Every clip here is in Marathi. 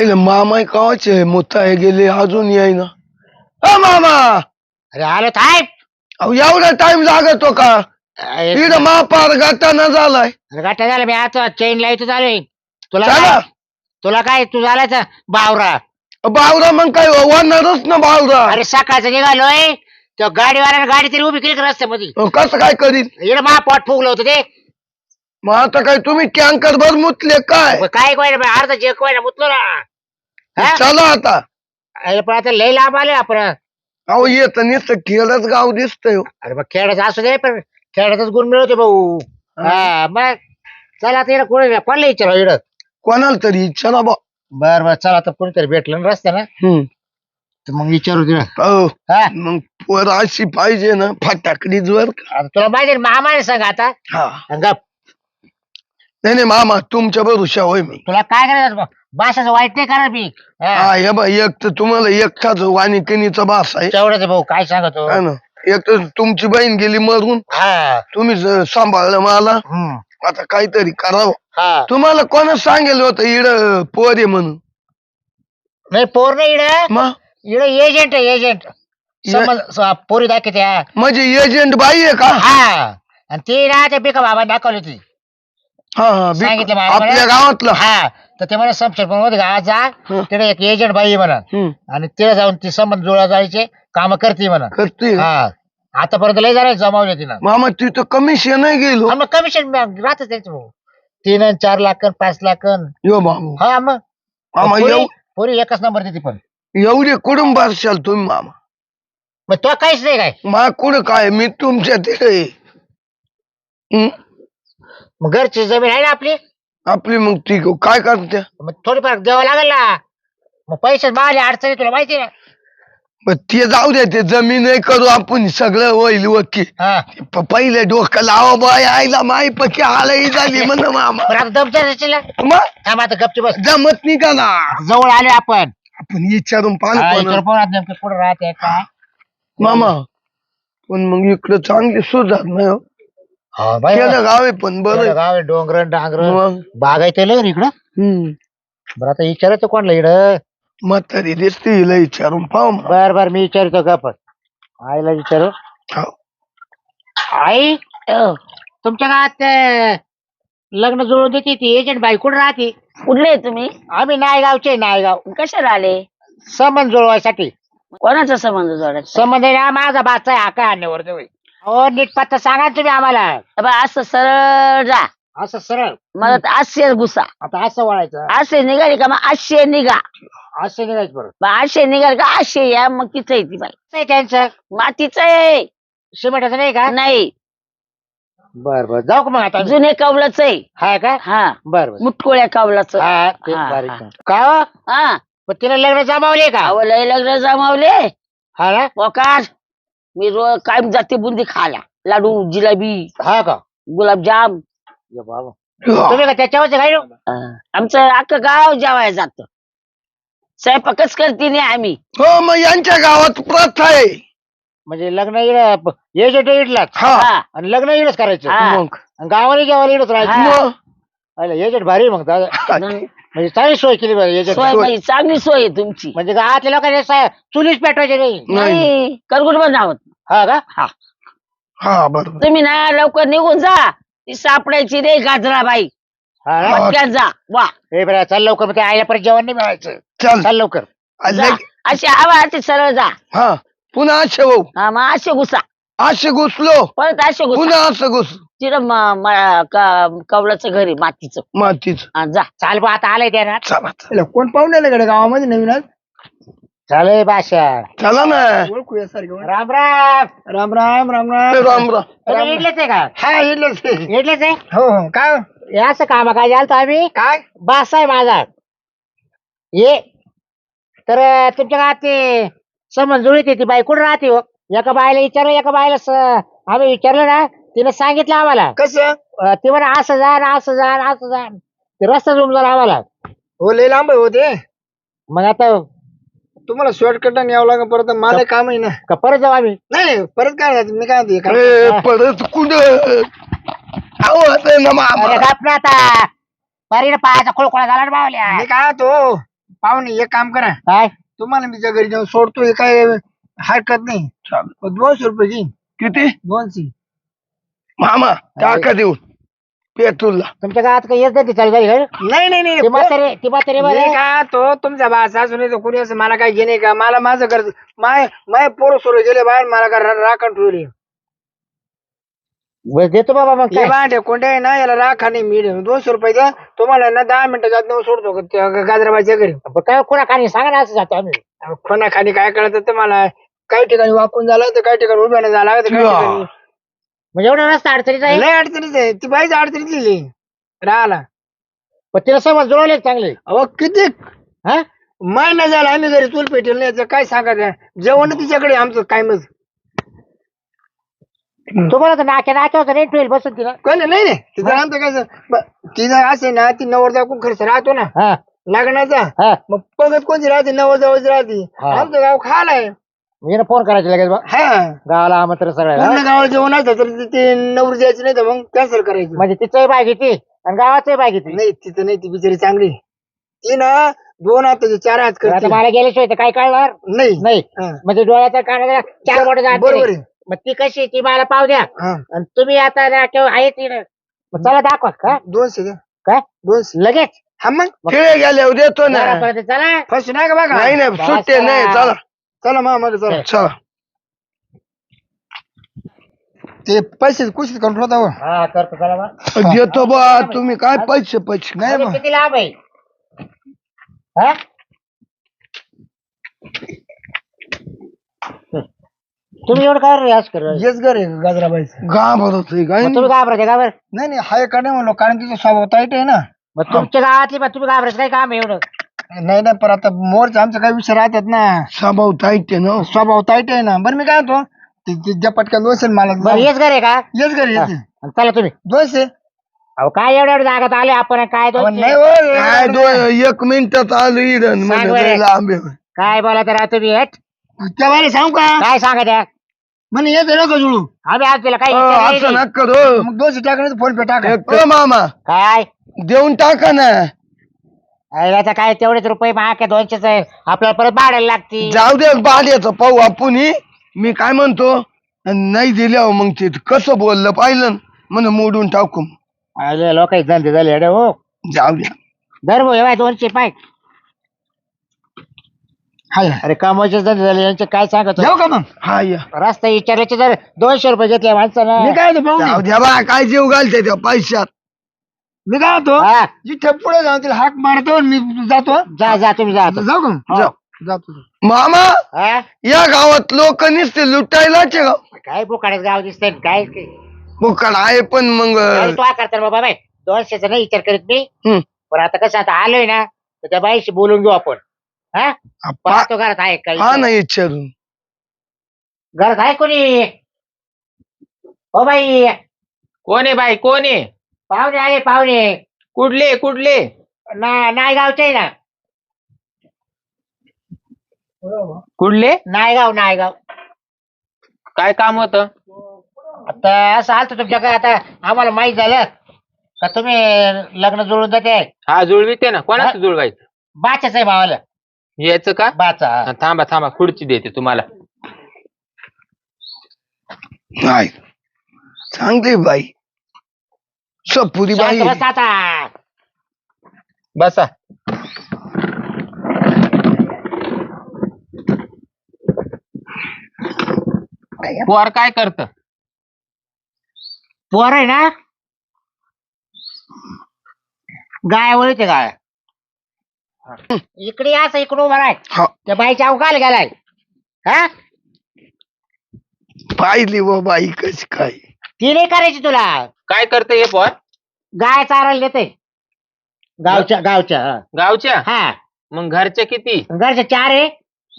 ए, मामा कावाचे मोठा हे गेले अजून येईना अ मामा अरे आलो थांब अहो, एवढा टाइम लागतो का अरे इकडं महापार गाताना झालाय गाठा झालं मी आता चेन लावतो चालू तुला चला काय तुला काय तू झालाय बावरा बावरा मग काय वाढणारच ना बावरा अरे सकाळचं निघालोय तो गाडीवाल्याने गाडी तरी उभी केली रस्त्यामध्ये कसं काय करीन इकडे मा पोट फुगलं होतं ते मग आता काय तुम्ही टँकर भर मुतले काय? मग काय कोय अर्धा जे कोय मुतलो ना. हा? चला आता. अरे पण आता लय लांब आले आपण. अहो येत नुसतं खेळच गाव दिसतंय. हो. अरे मग खेळायचं असू दे पण खेळातच गुण मिळवते भाऊ. हा. मग चला आता इकडे कोणी कोणाला विचारा इकडं? कोणाला तरी इच्छा ना बा. बर बर चला आता कोणीतरी भेटलं ना रस्त्यानं. हम्म. तर मग विचारू तिला हो. हा? मग पोर अशी पाहिजे ना फटाकडी वर आता तुला माहिती आहे ना, मामाने सांग आता. हा. गप. नाही नाही मामा तुमच्या भरोशा होय मी. तुला काय करायचं भाषाचं वाईट नाही करणार मी. हा. हा हे बा एक तर तुम्हाला एकटाच वाणिकिनीचा भास आहे. तेवढंच भाऊ काय सांगतो? है ना. एक तर तुमची बहीण गेली मरून. हा. तुम्ही ज- सांभाळलं मला. हम्म. आता काहीतरी करावं. हा. तुम्हाला कोण सांगेल होतं इड पोर आहे म्हणून? नाही पोर नाही इड. इड एजंट आहे एजंट समज स- पोरी दाखवते हा. म्हणजे एजंट बाई आहे का? हा. आणि ती ना ते बिका बाबा दाखवली होती हा हा बी- सांगितलं मला. आपल्या गावातला. हा तर ते मला संशय पण मध्ये आज जा हं. तिकडे एक एजंट बाई आहे म्हणा. हम्म. आणि ते जाऊन ती संबंध जुळा जायचे काम करते म्हणा. करते? हा. आतापर्यंत लय जरा जमावले तिनं. मामा तिथं कमिशन नाही गेलो. मग कमिशन राहतच त्यांचं भाऊ. तीन आणि चार लाख अन पाच लाख. यो मामा. हा मग. मामा पोरी एव- पोरी एकच नंबर देते पण. एवढे कुडून बारशाल तुम्ही मामा. मग तो काहीच नाही काय? मा कुठं काय? मी तुमच्या तिथे हम्म? मग घरची जमीन आहे ना आपली? आपली मग ती काय करते मग थोडीफार द्यावं लागेल ना. मग पैसे मारले अडचणी तुला माहिती ना. मग ते जाऊ दे ते जमीन करू आपण सगळं होईल वकी हा. प- पहिले डोकं लावा बाय आईला माई पक्की आलाही झाली म्हण मामा. पण आता दमच्या रचीला मग? थांब आता गपची बस. जमत नाही का ना? जवळ आले आपण. आपण विचारून हा, इकडं पाहू आता नेमकं कुठं राहते काय? मामा पण मग इकडं चांगली सुधार नाही हो. हा बाई. केलं गाव आहे पण बरं गाव आहे, डोंगर डांगर. मग? बागायत लय रे इकडं. हम्म. बरं आता विचारायचं कोणला इकडं? म्हातारी दिसते हिला विचारून पाहू मग. बर बर मी विचारतो का पण आईला विचारू. हो. आई तुमच्या गावात अं, लग्न जुळून देते ती एजंट बाई कुठं राहते? कुठले आहे तुम्ही? आम्ही नायगावचे नायगाव. कशाला आले? संबंध जुळवायसाठी. कोणाचा संबंध जोडायचा? संबंध माझा बाचा आहे आका आणण्यावर जवळ हो नीट पत्ता सांगा तुम्ही आम्हाला. असं सरळ जा. असं सरळ? मला तर आशे घुसा आता असं वळायचं? आशे निघाली का मग? आशे निघा. असं निघायचं बरं. मग आशे निघाल का? आशे या मग तिचं आहे ती बाई. कसं आहे त्यांचं? मातीचं आहे. सिमेंटाचं नाही का? नाही. बर बर. जाऊ का मग आता? जुने कवलाच आहे. हा का? हा. बर बर. मुटकोळ्या कवलाच. हा ते हा, बारीक हा. आहे. का हो? हा. पण तिला लग्न जमावले का? अहो, लय लग्न जमावले. हा ना? वकार मी रोज कायम जाते बुंदी खायला. लाडू जिलेबी हा का? गुलाबजाम. ये बाबा. तुम्ही का त्याच्यावरच काय हा. आमचं अख्खं गाव जेवायला जात. स्वयंपाकच करते नाही आम्ही. हो मग यांच्या गावात प्रथा आहे. म्हणजे लग्न इकडं इडलाच हा. हा. आणि लग्न इकडंच करायचं. हा. मग? आणि गावाने जेवायला इकडंच राहायचं. मग एजंट भारी मग दादा. म्हणजे चांगली सोय केली एजंट सोय बाई, चांगली सोय आहे तुमची. म्हणजे गावातल्या लोकांनी सा- चुलीच पेटवायचे नाही. नाही नाही. करगुट पण आहोत हा का? हा. बरोबर. तुम्ही ना लवकर निघून जा. ती सापडायची रे गाजरा बाई हा ना? पटक्यात जा. वा. हे बरं चल लवकर मग ते आईला परत जेवण नाही मिळायचं. चल. चल लवकर. जा. अशी आवाज सरळ जा. हा पुन्हा असे भाऊ हा मग असे घुसा. असे घुसलो. परत असे घुसा. पुन्हा असं घुस तिथं म- म- क- कवलाचं घर आहे मातीचं. मातीच. हा, जा चाल बा आता आलंय त्या ना चला. त्याला कोण पाहुणे आले कडे गावामध्ये नवीन आज? चालय बाशा. चला ना. ओळखूया सारखं राम राम. राम राम राम राम. राम राम. तुम्ही इडलेच आहे का? हा इडलंच आहे. हो हो. काय हो? हे असं कामा काय झालं आम्ही. काय? बास आहे माझा. ये. तर अं, तुमच्या गावात ते समज जुळीत ती बाई. कुठं राहते हो? एका बायला विचारलं एका बायला स- आम्ही विचारलं ना तिने सांगितलं आम्हाला. कसं? अं, ती म्हणा असं जा ना असं जा ना असं जा. ते रस्ता झाला आम्हाला. हो लय लांब आहे हो ते. मग आता तुम्हाला शॉर्टकट यावं लागेल परत मला काम आहे ना. का परत जाऊ आम्ही? नाही परत काय नाही, मी काय म्हणते, काय अरे परत कुठं? अहो आता ना मामा अरे गप ना आता. बरी ना पायाचा खोळखोळा झाला ना बावल्या मी काय तो पाहुणे एक काम करा. काय? तुम्हाला मी ज्या घरी जाऊन सोडतोय काय हरकत नाही. दोनशे रुपये घेईन किती? दोनशे. मामा टाका देऊन. पेट्रोलला. तुमच्या गावात काही येत नाही चालू झाली नाही नाही नाही. ती म्हातारे ती म्हातारे मी बरं का तो तुमचा बा सासू नाही तर कोणी असं मला काय घेणे का? मला माझं घर माय माय पोरं सोडून गेले बाहेर मला का रा- राखण ठेवली. बरं, देतो बाबा मग हे काय? बांधे कोणते आहे ना याला राखा नाही मी दोनशे रुपये द्या. तुम्हाला ना दहा मिनिटाच्या आत नेऊन सोडतो त्या गाजराबाईच्या घरी. पण काय कोणा खाली सांगा ना असं जातो आम्ही. खोना खाली काय कळत तुम्हाला? काही ठिकाणी वाकून झालं तर काही ठिकाणी उभ्यानं झाला तर काही. ठिकाणी म्हणजे एवढा रस्ता अडचणीत आहे? लय अडचणीच आहे. ती बाईच अडचणीत लिहिली. राहिला पण तिला समज जुळवले चांगले. अहो किती हा? महिना झाला आम्ही घरी चूल पेटेल नाही. याचं काय सांगायचं? जेवण तिच्याकडे आमचं कायमच तुम्हाला तर नाक्या नाक्यावर रेंट होईल बसून तिला. कळलं नाही नाही. तिथं आमचं काय ब- तिथं असे ना ती नवर दाखवून खर्च राहतो ना. हा. लग्नाचा. हा. मग पगत कोणती राहते? नवर जवळच राहते. हा. आमचं गाव मी फोन करायचे लगेच बा. हा. गावाला आमंत्रण सगळं पूर्ण गावाला जेवण असतं तर ते- ते नवर द्यायची नाही तर मग कॅन्सल करायचं. म्हणजे तिचंही बाय घेते आणि गावाचंही बाय घेते नाही तिथं नाही ती बिचारी चांगली. ती ना दोन हाताचे चार हात आता करते. मला गेल्याशिवाय तर काय कळणार? नाही. नाही. हा. म्हणजे डोळ्याचा कानाचा चार बोट बरोबर आहे. मग ती कशी ती मला पाव द्या. हा. आणि तुम्ही आता आहे ती मग चला दाखवा का? दोनशे द्या. काय? दोनशे. लगेच? हा मग. खेळे गेल्यावर देतो ना. घरापर्यंत चला. फसू नाही का बघा. नाही नाही सुट्टे नाही चला. चला मा मग चला. चला. ते पैसे कुशीत करून ठेवता हो. हा करतो चला बा देतो बा तुम्ही काय पैसे पैसे नाही किती लांब आहे? हा? तुम्ही एवढं काय रे आज कर? हेच घर आहे गाजराबाईचं. घाबरत आहे काय तुम्ही घाबरायचे का बरं? नाही नाही हाय का नाही म्हणलो कारण तिचा स्वभाव ताईट आहे ना. मग तुमच्या गावातली मग तुम्ही घाबरायचं काय काम आहे एवढं? नाही नाही पण आता मोरचे आमचे काही विषय राहतात ना. स्वभाव ताईट आहे ना. स्वभाव ताईट आहे ना. बरं मी काय म्हणतो? ते- ते ज्या पटकन दोनशे मला. बरं हेच घर आहे का? हेच घरी येते आणि चला तुम्ही. दोनशे अहो काय एवढ्या एवढ्या जागात आले आपण? काय अहो, दोनशे? नाही हो काय दो एक मिनिटात आलो इडन सांग बरं. लांबे काय बोला तर तुम्ही हट. त्या बाईला सांगू का? काय सांगा त्या? म्हणे येते नको जुळू? आम्ही आज तिला काही हो, विचारलंही असं. नका करू. मग दोनशे टाकण्याचं फोन पे टाका. मामा काय? देऊन टाका ना. अरे आता काय तेवढेच रुपये महाग दोनशेच आहे. आपल्याला परत भाडायला लागतील. जाऊ दे बाल्याचं पाहू आपण मी काय म्हणतो? नाही दिल्यावर मग ते. कसं बोललं पाहिलं म्हण मोडून टाकू. अरे लोक धंदे झाले अरे हो. जाऊ द्या. दर भाऊ एवढा दोनशे पाय. हाय अरे कमवायचे धंदे झाले. यांचे काय सांगत? जाऊ का मग? हा या. रस्ता विचारायचे जर दोनशे रुपये घेतले माणसानं. मी काय होतो जाऊ द्या बा काय जीव घालते त्या पैशात. मी काय होतो हा. जिथे पुढे जाऊन तिला हाक मारतो आणि मी जातो जा जा तुम्ही जा आता. जाऊ का मग? जाऊ. जातो मामा हा? या गावात लोक नुसते लुटायलाच गाव. काय बोकाड्याच गाव दिसतंय काय? मुकड आहे पण मग काय तो करतात बाबा बाय दोनशेचा नाही विचार करीत मी. पण आता कसं आता आलोय ना तर त्या बाईशी बोलून घेऊ आपण. हा? पा- पाहतो घरात आहे काही हा ना विचारून घरात आहे कोणी? हो बाई. कोण आहे बाई? कोण आहे? पाहुणे आले पाहुणे. कुठले कुठले? ना नायगावचे आहे ना. कुठले? नायगाव नायगाव. काय काम होत? आता असं आलं तुमच्याकडे आता आम्हाला माहीत झालं का तुम्ही लग्न जुळून जाते. हा जुळविते ना. कोणाचं जुळवायचं? बाच्याच आहे भावाला यायचं का? बाचा. हा, थांबा थांबा. खुर्ची देते तुम्हाला. नाही. चांगली बाई. सपुरी बाई शांत बस आता. बसा. पोर काय करत? पोर आहे ना? गाय वळते गाय. इकडे असं इकडे उभा आहे हा. त्या बाईच्या अवकाल गेलाय. हा? पाहिली व बाई कशी काय. ती नाही करायची तुला. काय करत हे पोर? गाय चारायला देते. गावच्या गावच्या हा. गावच्या? हा. मग घरच्या किती? घरच्या चार आहे.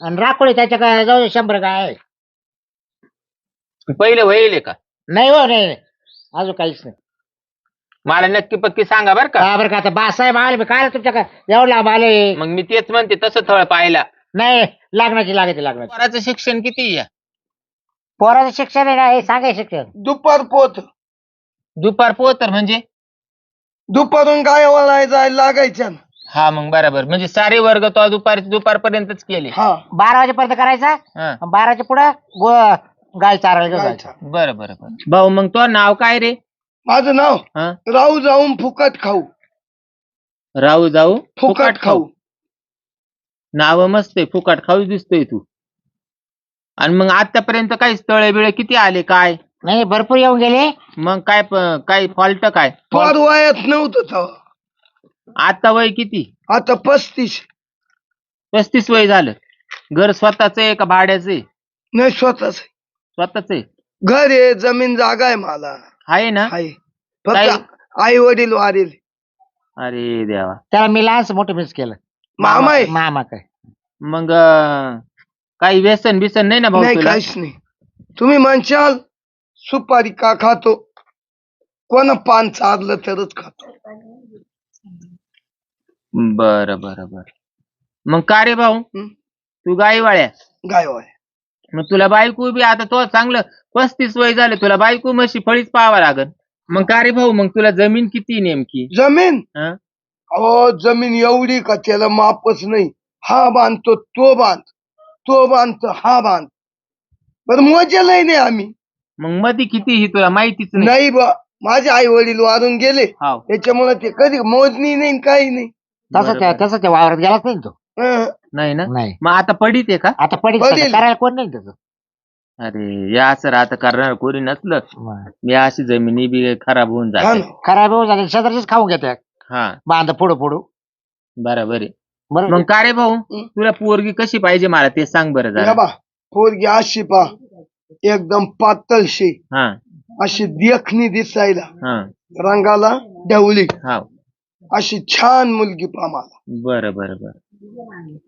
आणि राखोळी त्याच्या काय जवळ शंभर गाय आहे. पहिले वहिले का? नाही हो नाही. नाही. अजून काहीच नाही. मला नक्की पक्की सांगा बर का. बरं का. आता बासाहेब आले मी काय तुमच्या काय एवढं लांब आले. मग मी तेच म्हणते तसं थळ पाहिला नाही लागण्याची लागायची लागण्याची पोराचं शिक्षण किती आहे? पोराचं शिक्षण आहे ना हे सांगाय शिक्षण. दुपार पोत. दुपार पोतर म्हणजे? दुपारून गायवाला जायला लागायच्या हा मग बरोबर. म्हणजे सारे वर्ग तो दुपार दुपारपर्यंतच केले. हा. बारा वाजेपर्यंत करायचा हा. बाराच्या पुढं गो गाय चारायला घेऊन जायचं. बरं बरं बरं. भाऊ मग तो नाव काय रे? माझं नाव हा? राहू जाऊन फुकट खाऊ. राहू जाऊ फुकट खाऊ. नाव मस्त आहे फुकट खाऊ दिसतोय तू. आणि मग आतापर्यंत काही स्थळे बिळे किती आले काय? नाही भरपूर येऊन गेले. मग काय प- काय फॉल्ट काय? फार वयात नव्हतं तेव्हा. आता वय किती? आता पस्तीस. पस्तीस वय झालं. घर स्वतःच आहे का भाड्याचं आहे? नाही स्वतःच स्वतःच आहे? घर आहे जमीन जागा आहे मला. आहे ना? आहे. काय? फक्त आई वडील वारेल. अरे देवा. त्याला मी लहानच मोठं मिस केलं. मामा आहे. मामा काय मग अं, काही व्यसन बिसन नाही ना भाऊ नाही तुला? काहीच नाही. तुम्ही म्हणशाल सुपारी का खातो? कोण पान चारलं तरच खातो. बर बर बर. मग का रे भाऊ? हं? तू गाई वाळ्या गाय वाय मग तुला बायको बी आता तो चांगलं पस्तीस वय झालं तुला बायको म्हशी फळीच पाहावं लागल मग का रे भाऊ? मग तुला जमीन किती नेमकी? जमीन? हं? अहो जमीन एवढी का त्याला मापच नाही. हा बांधतो तो बांध. तो बांधतो हा बांध बर मोजेलही नाही आम्ही. मग मधी किती ही तुला माहितीच नाही. नाही बा माझे आई वडील वारून गेले. हाव. त्याच्यामुळे ते कधी मोजणी नाही काही नाही. तसं त्या तसं त्या वावरात गेलाच नाही ना तो? हं. नाही ना? नाही. मग आता पडीत आहे का? आता पडीत पडील. सगळं करायला कोण नाही त्याचं? अरे या असं आता करणार कोणी नसलं. मी अशी जमिनी बी खराब होऊन हा जाते ना. खराब होऊन झाले शेजारचीच खाऊन घेते हा. बांध पुढं पुढं. बरोबर आहे. बरोबर मग का रे भाऊ. तुला पोरगी कशी पाहिजे मला ते सांग बरं जरा. बा पोरगी अशी पा एकदम पातळशी. हा. अशी देखणी दिसायला. हा. रंगाला ढवली हा. अशी छान मुलगी पा मला. बरं बरं बरं.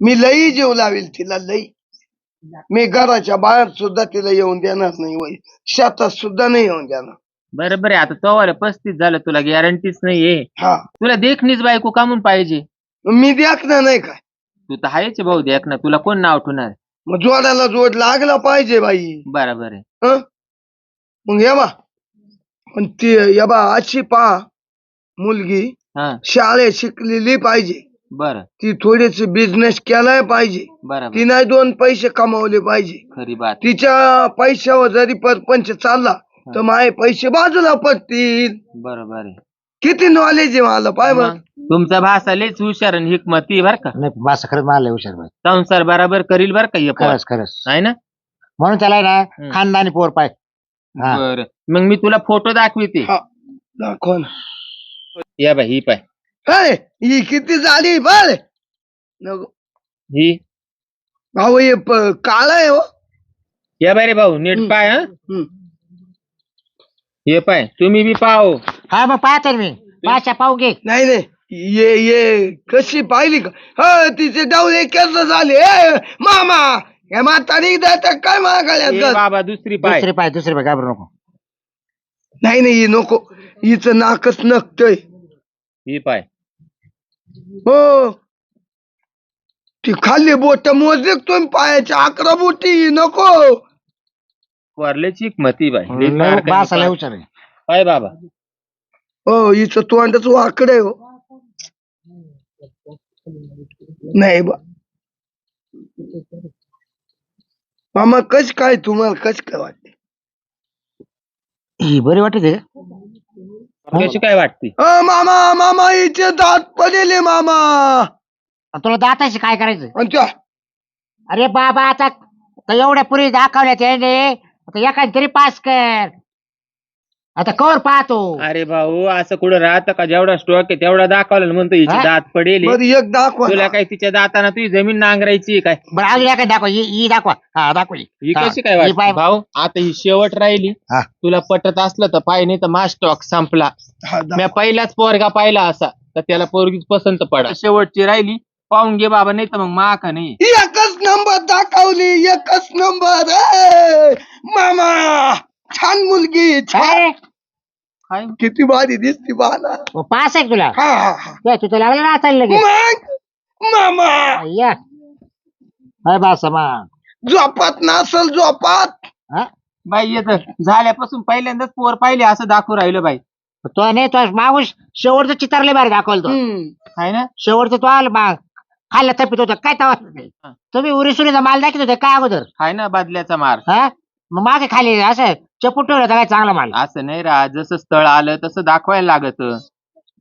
मी लई जीव लावेल तिला लई. मी घराच्या बाहेर सुद्धा तिला येऊन देणार नाही वय शेतात सुद्धा नाही येऊन देणार. बरं बरं. आता तो पस्तीस झालं तुला गॅरंटीच नाहीये. हा. तुला देखणीच बायको कामून पाहिजे. मी देखणार नाही काय तू तर आहेच भाऊ देख ना तुला कोण नाव ठेवणार? मग जोडाला जोड लागला पाहिजे बाई. बरोबर आहे. हं? मग ये बा. पण ती या बा अशी पा मुलगी हा. शाळेत शिकलेली पाहिजे. बरं. ती थोडीशी बिझनेस केलाय पाहिजे. बरोबर. तिने दोन पैसे कमावले पाहिजे. खरी बात तिच्या पैशावर जरी परपंच चालला तर माझे पैसे बाजूला पडतील. बरोबर आहे. किती नॉलेज आहे मला पाय बघ तुमचा भाषा लयच हुशार आणि हिकमती बर का? नाही बस खरंच मारले हुशार भाई संसार बराबर करील बर का हे पोर. खरंच खरंच. आहे ना? म्हणून त्याला आहे ना. खानदानी पोर पाय. हा. बर. मग मी तुला फोटो दाखविते. हा, दाखव ना. या बाई ही पाय. हे, ही किती झाली बर. ही? भाऊ हे काळ आहे हो. या बाई रे भाऊ नीट हम्म. पाय हा. हम्म. हे पाय तुम्ही बी पाहो. हा मग पाहतो ना मी. पाशा पाहू घे. नाही नाही. ये ये. कशी पाहिली का? ह तिचे डावले केस झाले. ए, मामा. हे म्हातारी द्यायचं काय ए मागायला बाबा दुसरी पाय. दुसरे पाय दुसरे पाय. घाबरू नको. नाही नाही ही नको. हिचं नाकच नकतय. ही पाय. हो. ती खाल्ली बोट मोजले तुम्ही पायाच्या अकरा बोटी. नको. वरले हिकमती बाई. लई लय- फार काही बासा लय पाय. हुशार आहे. पाय बाबा. हो हिचं तोंडच वाकड आहे हो. नाही बा. मामा कस काय तुम्हाला कस काय वाटते? ही बरी वाटते कशी काय वाटते? अ, मामा मामा हिचे दात पडेले मामा. तुला दाताशी काय करायचं आणि त्या अरे बाबा आता आता एवढ्या पुरी दाखवल्या त्याने आता एखादी तरी पास कर. आता कवर पाहतो. अरे भाऊ असं कुठं राहतं का? जेवढा स्टॉक आहे तेवढा दाखवला ना म्हणतो हिची हा? दात पडेल. बरं एक दाखवा तुला. काय तिच्या दाताना तुझी जमीन नांगरायची आहे काय? बरं अजून एखादी दाखवा. ही ही दाखवा. हा दाखवा. ही. ही. हा, कशी काय ही वाटते पाय- भाऊ आता ही शेवट राहिली. हा. तुला पटत असलं तर पाय नाही तर मा स्टॉक संपला. हा, दाखवा. मी पहिलाच पोरगा पाहिला असा तर त्याला पोरगीच पसंत पडा. शेवटची राहिली. पाहून घे बाबा नाही तर मग मा का नाही. एकच नंबर दाखवली एकच नंबर ए, मामा छान मुलगी छान काय किती भारी दिसती बाला. मग पास आहे का तुला? हा हा हा. काय तू तर लागला ना चाललं लगेच. मग? मामा. या. हाय बासा मग झोपात नसल झोपात. हा? बाई येत झाल्यापासून पहिल्यांदाच पोर पाहिले असं दाखवू राहिलं बाई. तो नाही तो मागून शेवटचं चितारले बाहेर दाखवलं तो. आहे ना? शेवटचं तो आलं बा खाल्लं तपित होतं. काय तवा. तुम्ही उरीसुरीचा माल दाखवत होते काय अगोदर? आहे ना बदल्याचा मार. हा? मग मागे खाली असं चपूट ठेवलं होतं काय चांगला माल? असं नाही रा जसं स्थळ आलं तसं दाखवायला लागत.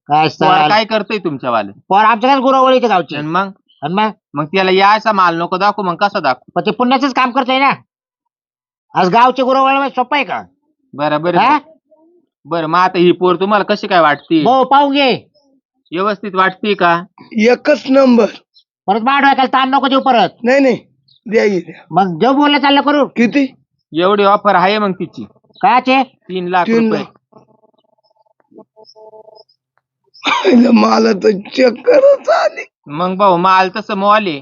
काय स्थळ काय करतोय तुमच्यावालं? पोर आमच्याकडे गुरवळी इथे गावची. आणि मग? आणि मग? मग त्याला या असा माल नको दाखवू मग कसा दाखवू? पण ते पुण्याच काम करतोय ना. आज गावचे गुरवळ सोपं आहे का? बरं बरं. हा? बरं मग आता ही पोर तुम्हाला कशी काय वाटते? भाऊ पाहून घे. व्यवस्थित वाटते का? एकच नंबर. परत माड ऐकायला ताण नको देऊ परत. नाही नाही. द्या ही द्या. मग जेव बोललं चाललं करू. किती? एवढी ऑफर आहे मग तिची. काचे तीन लाख तीन रुपये. लाख. मला तर चक्करच आली मग भाऊ माल तसं मॉल आहे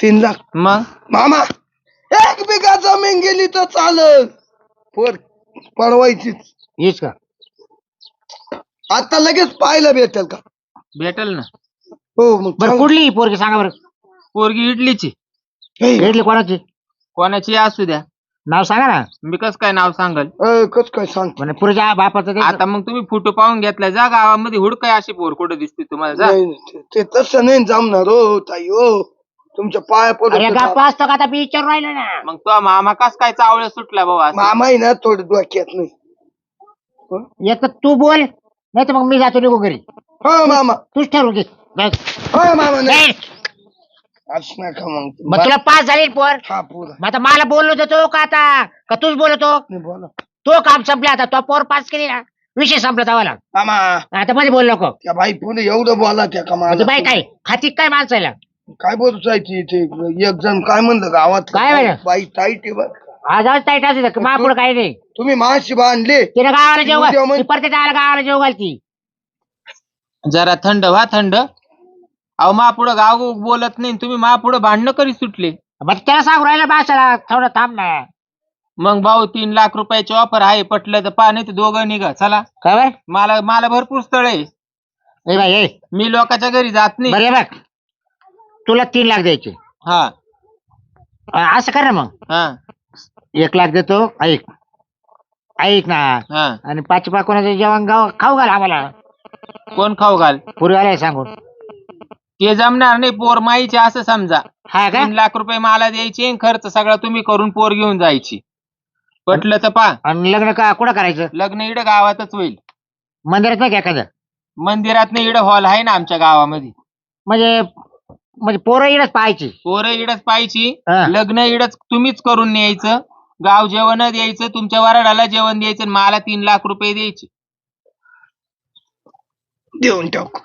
तीन लाख. मग? मामा एक बिघा जमीन गेली तर चालल. पोर पडवायचीच हेच का? आता लगेच पाहायला भेटेल का? भेटल ना. हो मग बरं. कुठली पोरगी सांगा बरं. पोरगी इडलीची. भेटली कोणाची? कोणाची असू द्या. नाव सांगा ना. मी कस काय नाव सांगल? अ, कस काय सांग? म्हणजे पुरेच्या बापाचं ते आता मग तुम्ही फोटो पाहून घेतला जा गावामध्ये हुडकाय अशी पोर कुठं दिसते तुम्हाला जा. नाही, ते- ते तसं नाही जमणार हो ताई हो. तुमच्या पाया अरे पडत गप्पा असतो का आता मी विचारून राहिलो ना. मग तो मामा कस काय चावळ सुटला भाऊ असं? मामा आहे ना थोडं डोक्यात नाही. एक तर तू बोल नाही तर मग मी जातो निघू घरी. हो मामा. तूच घे बस. हो मामा नाही. नाही. असं मग? मग तुला पास झाली ना पोर? हा पुरा. मग आता मला बोललो देतो का आता? का तूच बोलतो? बोला. तो काम संपला आता. तो पोर पास केली ना विषय संपला तवाला मामा आता मध्ये बोल नको. त्या बाई पुढे एवढं बोला त्या का म्हणजे बाई काय? खाती काय माणसाला? काय बोलायची इथे? एक जण काय म्हणलं गावात? काय म्हणलं? बाई टाईट आहे बरं का. आज आज टाईट असते महापुढे काही नाही. तुम्ही माशी बांधले. तिने गावाला जेव उद्या मग- ती परत आला गावाला जेव घालती. जरा थंड व्हा थंड. अहो मा पुढं गाव बोलत नाही तुम्ही मा पुढं भांडणं करी सुटले. मग त्याला सांगू राहिलं बाशाला थोडं थांब ना. मग भाऊ तीन लाख रुपयाची ऑफर आहे पटलं तर पा नाही तर दोघं निघा चला. काय बरं? मला मला भरपूर स्थळ आहे. ए बाई ए. मी लोकांच्या घरी जात नाही. बरे बघ. तुला तीन लाख द्यायचे. हा. अं, असं कर ना मग. हा. एक लाख देतो ऐक. ऐक ना. हा. आणि पाच पाच कोणाचं जेवण गाव खाऊ घाल आम्हाला. कोण खाऊ घाल? पूर्वीला सांगून. ते जमणार नाही पोर माईचे असं समजा. हा का? तीन लाख रुपये मला द्यायचे आणि खर्च सगळा तुम्ही करून पोर घेऊन जायची. पटलं तर पा. आणि लग्न का कुठं करायचं? लग्न इडं गावातच होईल. मंदिरात नाही का एखादं? मंदिरात नाही इडं हॉल आहे ना आमच्या गावामध्ये. म्हणजे म्हणजे पोरं इडच पाहायची. पोरं इडच पाहिजे हा. लग्न इडच तुम्हीच करून न्यायचं. गाव जेवण द्यायचं तुमच्या वराडाला जेवण द्यायचं आणि मला तीन लाख रुपये द्यायचे. देऊन टाकू?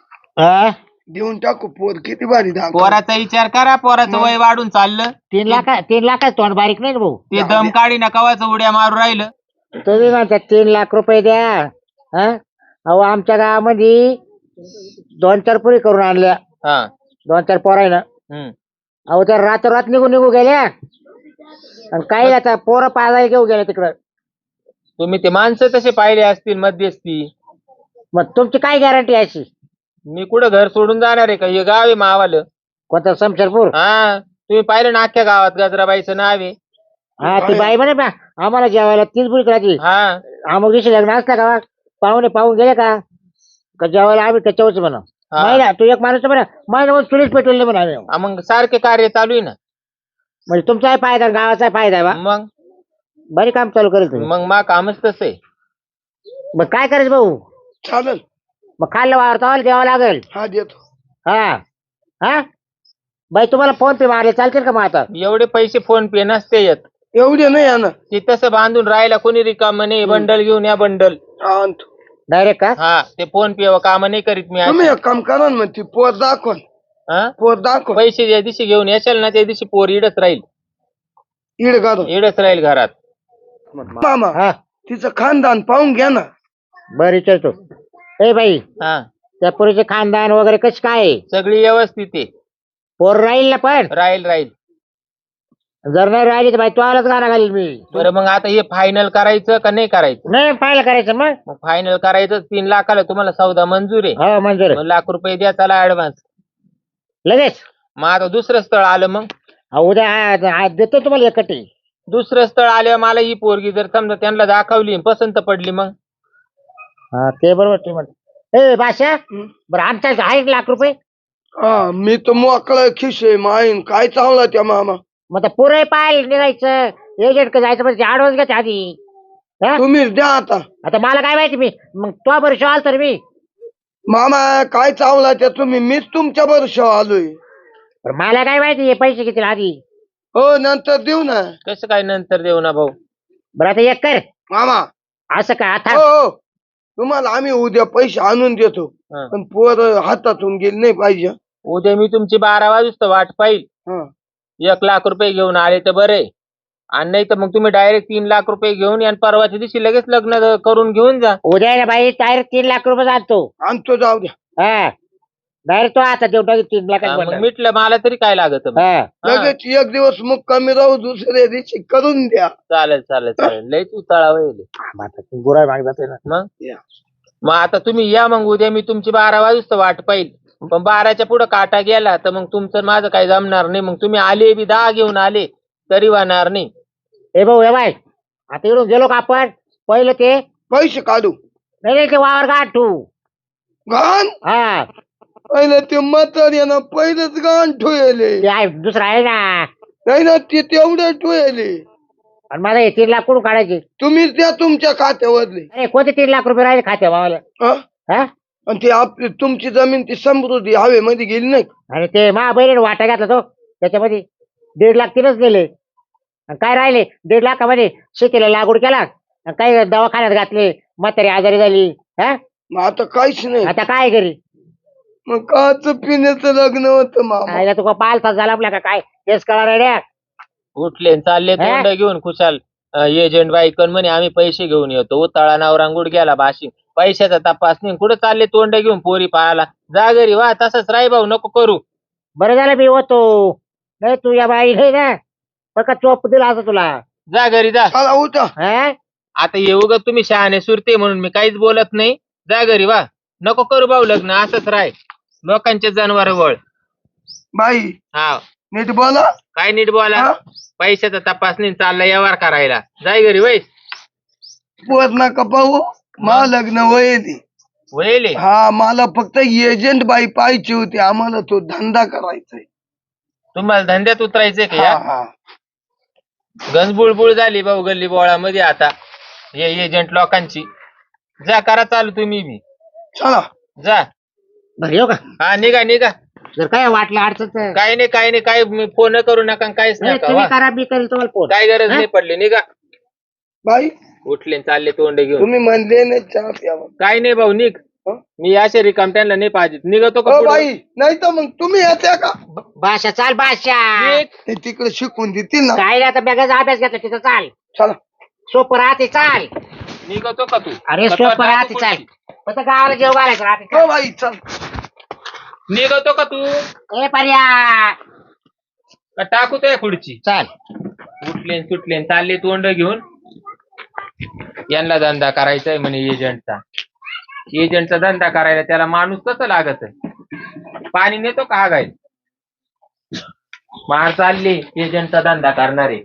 देऊन टाकू पोर किती भारी दाखव पोराचा विचार करा पोराचं वय वाढून चाललं. तीन लाख तीन लाखाच तोंड बारीक नाही रे भाऊ? ते दम काढी ना कवाच उड्या मारू राहिलं. तुम्ही म्हणता तीन लाख रुपये द्या हा? अहो आमच्या गावामध्ये दोन चार पुरी करून आणल्या. हा. दोन चार पोरं आहे ना. हम्म. अहो त्या रातोरात निघून निघू गेल्या. आणि काही आता पोरं पाहायला घेऊ गेल्या तिकडं. तुम्ही ते माणसं तसे पाहिले असतील मध्यस्थी. मग तुमची काय गॅरंटी अशी? मी कुठं घर सोडून जाणार आहे का? हे गाव आहे मावालं. कोणतं? समशेरपूर हा तुम्ही पाहिलं ना अख्ख्या गावात गजराबाईचं नाव आहे? हा ती बाई म्हणे बा आम्हाला जेवायला तीच बुडी करायची हा. अमुक दिवशी लग्न असलं का पाहुणे पाहून गेले का? का जेवायला आम्ही त्याच्यावरच म्हणा? हा. महिना तू एक माणूस म्हणा महिना चुलीच पेटवले म्हणा आम्ही. हा, मग सारखे कार्य चालू आहे ना? म्हणजे तुमचाही फायदा गावाचा फायदा आहे बा. मग? बरी काम चालू करेल तुम्ही. मग मा कामच तसं आहे. मग काय करायचं भाऊ? चालेल. मग खाल्लं वावर तवाला द्यावं लागेल. हा देतो. हा. हा? बाई तुम्हाला फोन पे मारले चालतील का मग आता? एवढे पैसे फोन पे नसते येत. एवढे नाही आणा ते तसं बांधून राहायला कोणी रिकाम नाही बंडल घेऊन या बंडल. आणतो. डायरेक्ट का? हा ते फोन पे काम नाही करीत मी आज. तुम्ही एक काम करा ना मग ती पोर दाखव हा? पोर दाखव पैसे ज्या दिवशी घेऊन येशाल ना त्या दिवशी पोर इडच राहील. इड काढून इडच राहील घरात. मामा हा. तिचं खानदान पाहून घ्या ना. बरं विचारतो. ए बाई हा. त्या पुरीचे खानदान वगैरे कशी काय आहे? सगळी व्यवस्थित आहे. पोर राहील ना पण? राहील राहील. जर नाही राहिली तर बाई तू आलाच गाणं घालील मी. बरं मग आता हे फायनल करायचं का नाही करायचं? नाही पाहिलं करायचं मग? मग फायनल करायचं तीन लाखाला तुम्हाला सौदा मंजूर आहे. हो मंजूर आहे. मग लाख रुपये द्या चला ऍडव्हान्स लगेच? मग आता दुसरं स्थळ आलं मग? हा, उद्या देतो तुम्हाला एकटी. दुसरं स्थळ आल्यावर मला ही पोरगी जर समजा त्यांना दाखवली पसंत पडली मग? हा ते बरोबर ते म्हणत. ए बादशा बरं आमच्या आहे एक लाख रुपये? हा मी तर मोकळा खिश आहे माईन. काय चांगला त्या मामा? मग आता पुरे पाहायला निघायचं. एजंट का जायचं म्हणजे ऍडव्हान्स घ्यायचं आधी. हा? तुम्हीच द्या आता. आता मला काय माहिती मी मग तो बरं आल तर मी. मामा काय चांगला त्या तुम्ही? मीच तुमच्या बरोबर आलोय. बरं मला काय माहिती हे पैसे किती आधी? हो नंतर देऊ ना. कसं काय नंतर देऊ ना भाऊ? बरं आता एक कर. मामा. असं का आता? हो हो. तुम्हाला आम्ही उद्या पैसे आणून देतो. हा. पण पोर हातातून गेले नाही पाहिजे. उद्या मी तुमची बारा वाजता वाट पाहिल. हा. एक लाख रुपये घेऊन आले तर बरे. आणि नाही तर मग तुम्ही डायरेक्ट तीन लाख रुपये घेऊन या आणि परवाच्या दिवशी लगेच लग्न करून घेऊन जा. उद्या ना बाई डायरेक्ट तीन लाख रुपये जातो आणतो जाऊ द्या. हा. डायरेक्ट तो आता देऊ टाकी तीन हा, मग लाख मिटलं मला तरी काय लागत मग? हा. लगेच एक दिवस मग कमी राहू दुसऱ्या दिवशी करून द्या. चालेल चालेल चालेल. लय तू तळा होईल. गुराय मागे जातोय ना. मग? या. मग आता तुम्ही या मग उद्या मी तुमची बारा वाजता वाट पाहिल. पण बाराच्या पुढे काटा गेला तर मग तुमचं माझं काही जमणार नाही. मग तुम्ही आले बी दहा घेऊन आले तरी वाहणार नाही. हे भाऊ हे बाय आता इकडून गेलो का आपण? पहिलं ते पैसे काढू. नाही नाही, ते वावर गाठू घाण. हा. पहिलं ते म्हाताऱ्यानं पहिलंच घाण ठेवले. ते आहे दुसरं आहे ना. नाही ना ते तेवढं ठेवले. आणि मला हे तीन लाख कुठून काढायचे? तुम्हीच द्या तुमच्या खात्यावरले. अरे कोणते तीन लाख रुपये राहिले खात्या भावाला हा? हा? आणि ते आपली तुमची जमीन ती समृद्धी हवेमध्ये गेली नाही. आणि ते मा बहिणीने वाटा घातला तो त्याच्यामध्ये दीड लाख तिनच नेले आणि काय राहिले? दीड लाखामध्ये शेतीला लागवड केला आणि काही दवाखान्यात घातले. म्हातारी आजारी झाली. हा? मग आता काहीच नाही. आता काय घरी? मग काच पिण्याचं लग्न होतं मामा. आईला तुका पाल तास झाला आपल्या का काय? तेच कळा रे. उठले न चालले हा? तोंड घेऊन खुशाल एजंट बाईकन म्हणे आम्ही पैसे घेऊन येतो. उताळा नावरांगुड गेला बाशी पैशाचा तपास नाही. कुठे चालले तोंड घेऊन पोरी पाहायला? जा घरी वा तसंच राही भाऊ नको करू. बरं झालं मी होतो. नाही तू या बाई नाही ना. चोप दिला असं तुला. जा घरी जा. चला उठा. हा? आता येऊ ग तुम्ही शहाणे सुरते म्हणून मी काहीच बोलत नाही. जा घरी वा. नको करू भाऊ लग्न असंच राय. लोकांचे जनावर वळ. बाई हा नीट बोला. काय नीट बोला? हा? पैशाचा तपास नाही चालला व्यवहार करायला. जाय घरी वय पोर नका पाहू मा लग्न वयले वयले हा मला फक्त एजंट बाई पाहिजे होती. आम्हाला तो धंदा करायचा तुम्हाला धंद्यात उतरायचंय का हा या? हा. गंजबुळबुळ झाली भाऊ गल्ली बोळामध्ये आता. हे एजंट लोकांची. जा करा चालू तुम्ही बी. चला. जा. बरं येऊ का? हा निघा निघा. जर काय वाटलं अडचण तर काय नाही काय नाही काय मी फोन करू नका काहीच नाही, नका तुम्ही वा. करा मी करेल तुम्हाला फोन. काय गरज? नाही पडली निघा. बाई. उठले आणि चालले तोंड घेऊन. तुम्ही म्हणले नाही चहा प्यावा काय नाही भाऊ निघ. हं? मी असे रिकाम त्यांना नाही पाहिजे. निघतो का हो पुढं? बाई. नाही तर मग तुम्ही येत्या का? भाषा चाल भाषा. निघ. ते तिकडे शिकून देतील ना. काय नाही आता बॅगाचा अभ्यास घेतला तिथं चाल. चला. सोपं राहते चाल. निघतो का तू? अरे का सोपं तो राहते टाकू चाल? फक्त गावाला जेव घालायचं राहते हो. बाई चल. निघतो का तू? ए पर्या. का टाकू तो खुर्ची? चाल. उठले न सुटले चालले तोंड घेऊन. यांना धंदा करायचा आहे म्हणे एजंटचा एजंटचा धंदा करायला त्याला माणूस कसं लागत पाणी नेतो का हागाय मार चालले एजंटचा धंदा करणारे.